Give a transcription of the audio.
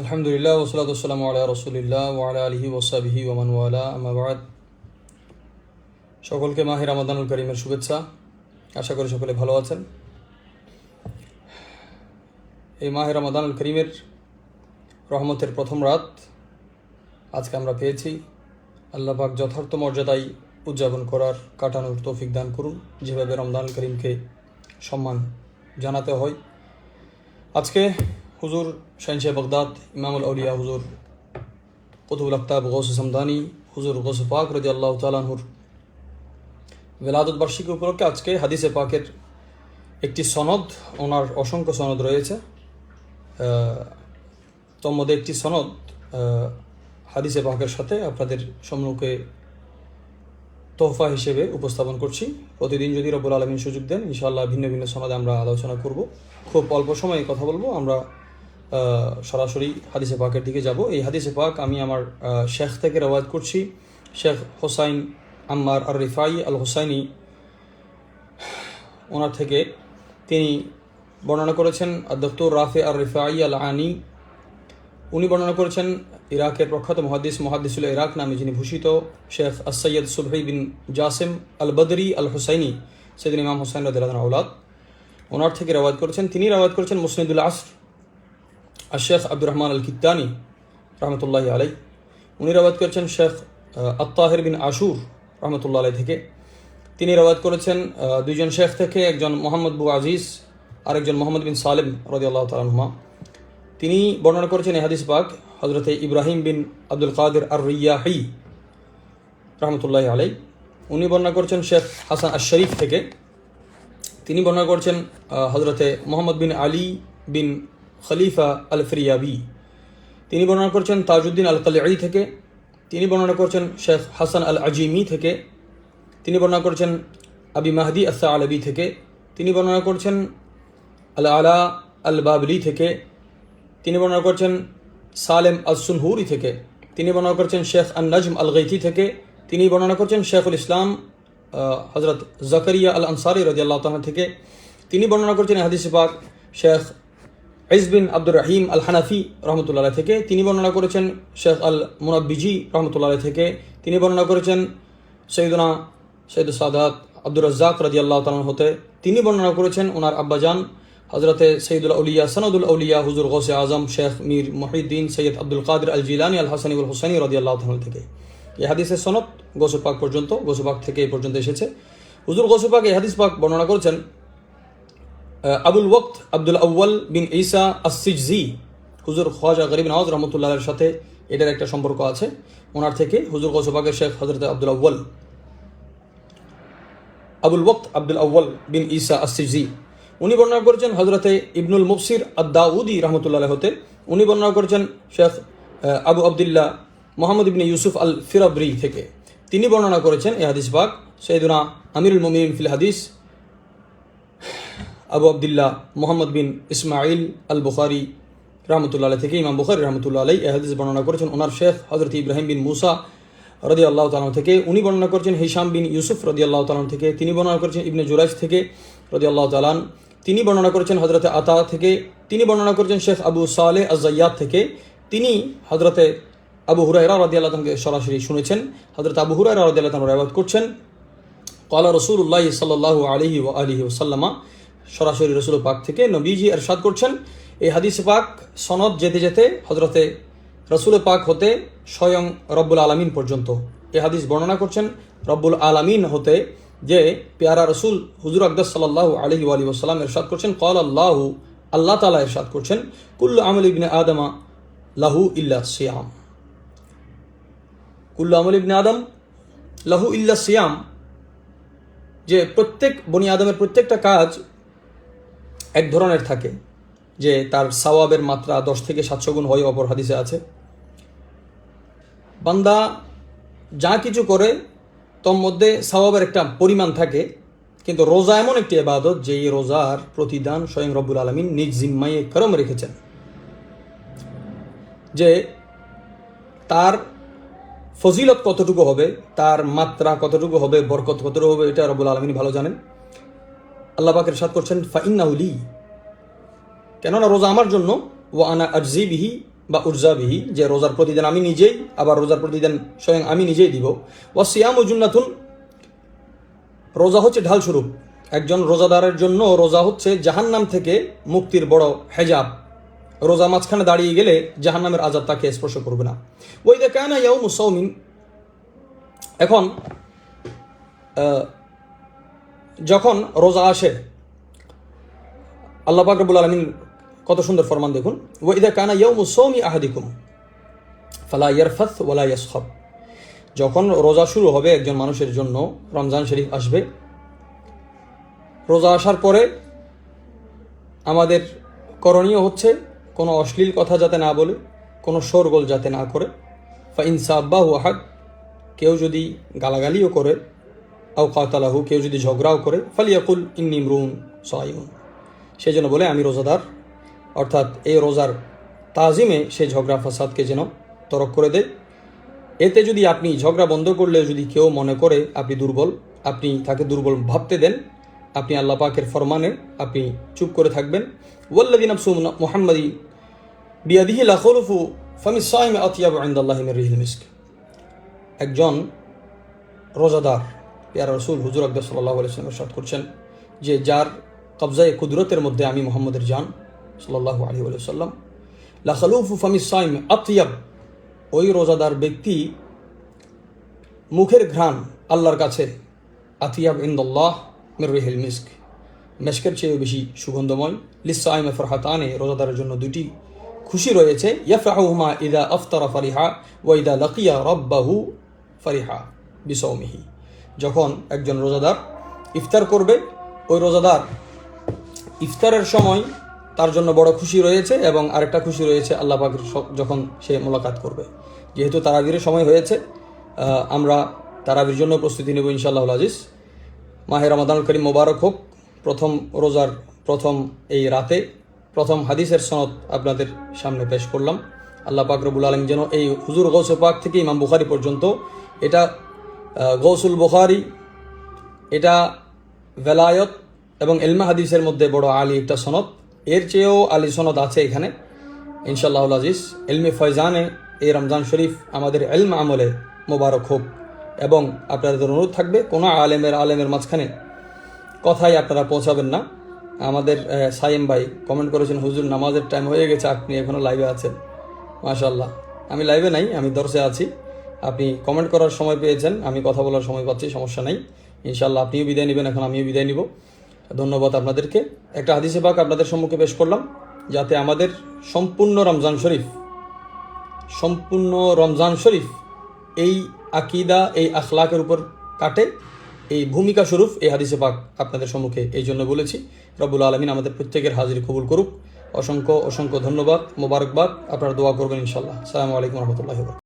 আলহামদুলিল্লাহ ওসলাত আসসালামু আলা রসুলিল্লাহ ওয়ালা আলহি ওসাবিহি ওমান ওয়ালা আমাবাদ সকলকে মাহে রামাদানুল করিমের শুভেচ্ছা। আশা করি সকলে ভালো আছেন। এই মাহে রমাদানুল করিমের রহমতের প্রথম রাত আজকে আমরা পেয়েছি। আল্লাহ পাক যথার্থ মর্যাদায় উদযাপন করার কাটানোর তৌফিক দান করুন। যেভাবে রমদান করিমকে সম্মান জানাতে হয়। আজকে হুজুর শাহিনশাহ বগদাদ, ইমামুল আউলিয়া হুজুর কুতুবুল আফতাব গৌস সমদানি, হুজুর গৌস পাক রদি আল্লাহ তালাহুর বেলাদত বার্ষিকী উপলক্ষে আজকে হাদিসে পাকের একটি সনদ, ওনার অসংখ্য সনদ রয়েছে। তোর মধ্যে একটি সনদ হাদিসে পাকের সাথে আপনাদের সম্মুখে তোহফা হিসেবে উপস্থাপন করছি। প্রতিদিন যদি রব্বুল আলমিন সুযোগ দেন, ইনশাআল্লাহ ভিন্ন ভিন্ন সমাজে আমরা আলোচনা করব। খুব অল্প সময়ে কথা বলব। আমরা সরাসরি হাদিসে পাকের দিকে যাব। এই হাদিসে পাক আমি আমার শেখ থেকে রওয়াজ করছি। শেখ হোসাইন আম্মার আর রিফাই আল হোসাইনি ওনার থেকে তিনি বর্ণনা করেছেন ডক্টর রাফে আর রিফাই আল আনি উনি বর্ণনা করেছেন, ইরাকের প্রখ্যাত মহাদিস মহাদিসুল ইরাক নামে যিনি ভূষিত, শেখ আসৈয়দ সুবহি বিন জাসিম আল বদরি আল হুসাইনি সেদিন ইমাম হুসাইন আউলাদ ওনার থেকে রওয়াজ করেছেন, তিনি রওয়াজ করেছেন মুসনিদুল আসর, আর শেখ আব্দুর রহমান আল কিত্তানি রহমতুল্লাহ আলাই উনি রওয়াজ করেছেন শেখ আত্তাহের বিন আশুর রহমতুল্লাহ আলাই থেকে। তিনি রওয়াজ করেছেন দুইজন শেখ থেকে, একজন মোহাম্মদ বু আজিজ, আরেকজন মোহাম্মদ বিন সালেম রদি আল্লাহ তালুমা তিনি বর্ণনা করেছেন হাদিস পাক হজরতে ইব্রাহিম বিন আব্দুল কাদের আর রিয়াহি রহমতুল্লাহ আলাই উনি বর্ণনা করছেন শেখ হাসান আশ শরীফ থেকে। তিনি বর্ণনা করছেন হজরতে মোহাম্মদ বিন আলী বিন খলিফা আল ফরিয়াবি তিনি বর্ণনা করছেন তাজউদ্দিন আল কালি থেকে। তিনি বর্ণনা করছেন শেখ হাসান আল আজিমি থেকে। তিনি বর্ণনা করছেন আবি মাহদি আসা আলবি থেকে। তিনি বর্ণনা করছেন আল আলা আল বাবলি থেকে। তিনি বর্ণনা করছেন সালেম আল সুনহুরি থেকে, তিনি বর্ণনা করছেন শেখ আন নজম আল গৈথি থেকে, তিনি বর্ণনা করছেন শেখুল ইসলাম হজরত জাকারিয়া আল আনসারি রাজি আল্লাহ তাআলা থেকে, তিনি বর্ণনা করছেন হাদিস পাক শেখ ইসবিন আব্দুর রাহিম আল হানাফি রহমতুল্লাহ থেকে, তিনি বর্ণনা করেছেন শেখ আল মুনাব্বিজি রহমতুল্লাহ থেকে, তিনি বর্ণনা করেছেন সৈদনা সৈয়দ সাদাত আব্দুর রাজ্জাক রাজি আল্লাহ তালন হতে, তিনি বর্ণনা করেছেন ওনার আব্বাজান হজরতে সৈয়দুল আউলিয়া, সনদুল আউলিয়া, হুজুর গৌসে আজম, শেখ মীর মহিউদ্দিন, সৈয়দ আব্দুল কাদের আল জিলানি আল হাসানি উল হুসাইনি রাজি আল্লাহ থেকে। এই হাদিসের সনদ গোসুপাক পর্যন্ত গোসুপাক থেকে এই পর্যন্ত এসেছে। হুজুর গোসুপাক এই হাদিস পাক বর্ণনা করেছেন আবুল ওয়াক্ত আব্দুল আউ্য়াল বিন ঈসা আসিজি হুজুর খোয়াজা গরিব নওয়াজ রহমতুল্লাহের সাথে এটার একটা সম্পর্ক আছে। ওনার থেকে হুজুর গোসবাগের শেখ হজরত আব্দুল আউ্য়াল। আবুল ওয়াক্ত আব্দুল আউ্য়াল বিন ঈসা আসিজি উনি বর্ণনা করেছেন হজরতে ইবনুল মুফসির আদাউদি রহমতুল্লাহ হতে। উনি বর্ণনা করেছেন শেখ আবু আবদুল্লাহ মোহাম্মদ ইবনে ইউসুফ আল ফিরাবরি থেকে। তিনি বর্ণনা করেছেন এই হাদিস বাগ সৈয়দুনা আমিরুল মুমিন ফিল হাদিস, আবু আবদুল্লাহ মোহাম্মদ বিন ইসমাইল আল বুখারি রহমতুল্লাহ থেকে, ইমাম বুখারি রহমতুল্লাহ আলাই এই হাদিস বর্ণনা করেছেন ওনার শেখ হজরত ইব্রাহিম বিন মুসা রদি আল্লাহ তালন থেকে। উনি বর্ণনা করেছেন হিসাম বিন ইউসুফ রদি আল্লাহ তালন থেকে। তিনি বর্ণনা করেছেন ইবনে জুরাইজ থেকে রদি আল্লাহ তালান তিনি বর্ণনা করেছেন হজরতে আতা থেকে, তিনি বর্ণনা করেছেন শেখ আবু সালে আজাইয়াদ থেকে। তিনি হজরতে আবু হুরাইরা রদি আল্লাহ তালকে সরাসরি শুনেছেন। হজরত আবু হুরাইরা রদি আল্লাহ করছেন। কলা রসুল্লাহ সাল্লাহ আলহি ও আলহি ওসাল্লামা সরাসরি রসুল পাক থেকে নবীজি এরশাদ করছেন। এই হাদিস পাক সনদ যেতে যেতে হজরতে রসুল পাক হতে স্বয়ং রব্বুল আলমিন পর্যন্ত। এ হাদিস বর্ণনা করছেন, রব্বুল আলমিন হতে যে পেয়ারা রসুল হুজুর আকদাস সাল্লাহ আলহি আলী ওসাল্লাম এরশাদ করছেন কল আল্লাহ আল্লাহ তালা এরশাদ করছেন, কুল্লু আমল ইবনে আদমা লাহু ইল্লা সিয়াম। কুল্লু আমল ইবনে আদম লাহু ইল্লা সিয়াম। যে প্রত্যেক বনি আদমের প্রত্যেকটা কাজ এক ধরনের থাকে, যে তার সওয়াবের মাত্রা দশ থেকে সাতশো গুণ হয়, অপর হাদিসে আছে। বান্দা যা কিছু করে তোর মধ্যে সওয়াবের একটা পরিমাণ থাকে, কিন্তু রোজা এমন একটি আবাদত যে এই রোজার প্রতিদান স্বয়ং রব্বুল আলমিন নিজ জিম্মাইয়ে করম রেখেছেন। যে তার ফজিলত কতটুকু হবে, তার মাত্রা কতটুকু হবে, বরকত কতটুকু হবে, এটা রব্বুল আলমিন ভালো জানেন। আল্লাহ পাকের সাথ করছেন ফাইন্নাউলি কেননা রোজা আমার জন্য ও আনা আরজি বিহি বা উর্জা বিহি, যে রোজার প্রতিদিন আমি নিজেই, আবার রোজার প্রতিদিন স্বয়ং আমি নিজেই দিব। ও সিয়াম ও জুন্নাতুন, রোজা হচ্ছে ঢাল স্বরূপ। একজন রোজাদারের জন্য রোজা হচ্ছে জাহান্নাম থেকে মুক্তির বড় হেজাব। রোজা মাঝখানে দাঁড়িয়ে গেলে জাহান্নামের আজাব তাকে স্পর্শ করবে না। ওই দে কেন ইয়াউ মুসৌমিন এখন যখন রোজা আসে, আল্লাহ পাক রব্বুল আলমিন কত সুন্দর ফরমান দেখুন। ওয়া ইদা কানা ইয়াউমু সাওমি আহাদিকুম, ফালা ইয়ারফাথ ওয়ালা ইয়াসখাব। যখন রোজা শুরু হবে একজন মানুষের জন্য, রমজান শরীফ আসবে। রোজা আসার পরে আমাদের করণীয় হচ্ছে কোনো অশ্লীল কথা যাতে না বলে, কোনো শোরগোল যাতে না করে। ফা ইনসাব্বাহ আহাদ, কেউ যদি গালাগালিও করে, আও কাতালাহু, কেউ যদি ঝগড়াও করে, ফালিয়াকুল ইন্নিমরুন সাইমুন সেই জন্য বলে, আমি রোজাদার অর্থাৎ এই রোজার তাজিমে সে ঝগড়া ফাসাদকে যেন তরক করে দেয়। এতে যদি আপনি ঝগড়া বন্ধ করলে যদি কেউ মনে করে আপনি দুর্বল, আপনি তাকে দুর্বল ভাবতে দেন, আপনি আল্লাহ পাকের ফরমানে আপনি চুপ করে থাকবেন। ওয়াল্লাদিন আফসু মোহাম্মদি বিয়াদিহি লাখলুফু ফামি সাইম আতিয়াব আইন্দাল্লাহ রিহিল মিস্ক। একজন রোজাদার, পেয়ার রসুল হুজুর আকবর সাল্লাহ আলিয়াল্লাম সাদ করছেন যে, যার কবজায় কুদরতের মধ্যে আমি মোহাম্মদের জান সাল্লাহ আলী সাল্লাম লাখালুফু ফামি সাইম, আতিয়াব, ওই রোজাদার ব্যক্তি মুখের ঘ্রাণ আল্লাহর কাছে, আতিয়াব ইন্দল্লাহ মির রেহেল মিস্ক, মেস্কের চেয়েও বেশি সুগন্ধময় লিসাইমে ফরহাতানে রোজাদারের জন্য দুটি খুশি রয়েছে ইয়াফরাহুমা ইদা আফতারা ফারিহা ওয়া ইদা লাকিয়া রব্বাহু ফারিহা বিসৌমিহি যখন একজন রোজাদার ইফতার করবে, ওই রোজাদার ইফতারের সময় তার জন্য বড় খুশি রয়েছে এবং আরেকটা খুশি রয়েছে আল্লাহ পাকের যখন সে মোলাকাত করবে। যেহেতু তারাবিরের সময় হয়েছে আমরা তারাবির জন্য প্রস্তুতি নেব ইনশাআল্লাহ আজিজ। মাহে রমাদানুল করিম মোবারক হোক। প্রথম রোজার প্রথম এই রাতে প্রথম হাদিসের সনদ আপনাদের সামনে পেশ করলাম। আল্লাহ পাক রবুল আলম যেন এই হুজুর গৌসে পাক থেকে ইমাম বুখারি পর্যন্ত এটা গৌসুল বুখারি, এটা ভেলায়ত এবং এলমা হাদিসের মধ্যে বড় আলী একটা সনদ। এর চেয়েও আলী সনদ আছে এখানে। ইনশাল্লাহ আজিজ এলমি ফয়জানে এই রমজান শরীফ আমাদের এলম আমলে মোবারক হোক। এবং আপনাদের অনুরোধ থাকবে, কোনো আলেমের আলেমের মাঝখানে কথাই আপনারা পৌঁছাবেন না। আমাদের সাইম ভাই কমেন্ট করেছেন, হুজুর, নামাজের টাইম হয়ে গেছে, আপনি এখনও লাইভে আছেন? মাশাল্লাহ আমি লাইভে নাই, আমি দর্শে আছি। আপনি কমেন্ট করার সময় পেয়েছেন, আমি কথা বলার সময় পাচ্ছি, সমস্যা নাই। ইনশাল্লাহ আপনিও বিদায় নেবেন, এখন আমিও বিদায় নিব। ধন্যবাদ আপনাদেরকে। একটা হাদিসে পাক আপনাদের সম্মুখে পেশ করলাম, যাতে আমাদের সম্পূর্ণ রমজান শরীফ, সম্পূর্ণ রমজান শরীফ এই আকিদা, এই আখলাকের উপর কাটে। এই ভূমিকা স্বরূপ এই হাদিসে পাক আপনাদের সম্মুখে এই জন্য বলেছি রবুল আলমিন আমাদের প্রত্যেকের হাজির কবুল করুক। অসংখ্য অসংখ্য ধন্যবাদ, মোবারকবাদ। আপনারা দোয়া করবেন ইনশাল্লাহ সালামু আলাইকুম রহমতুল্লাহ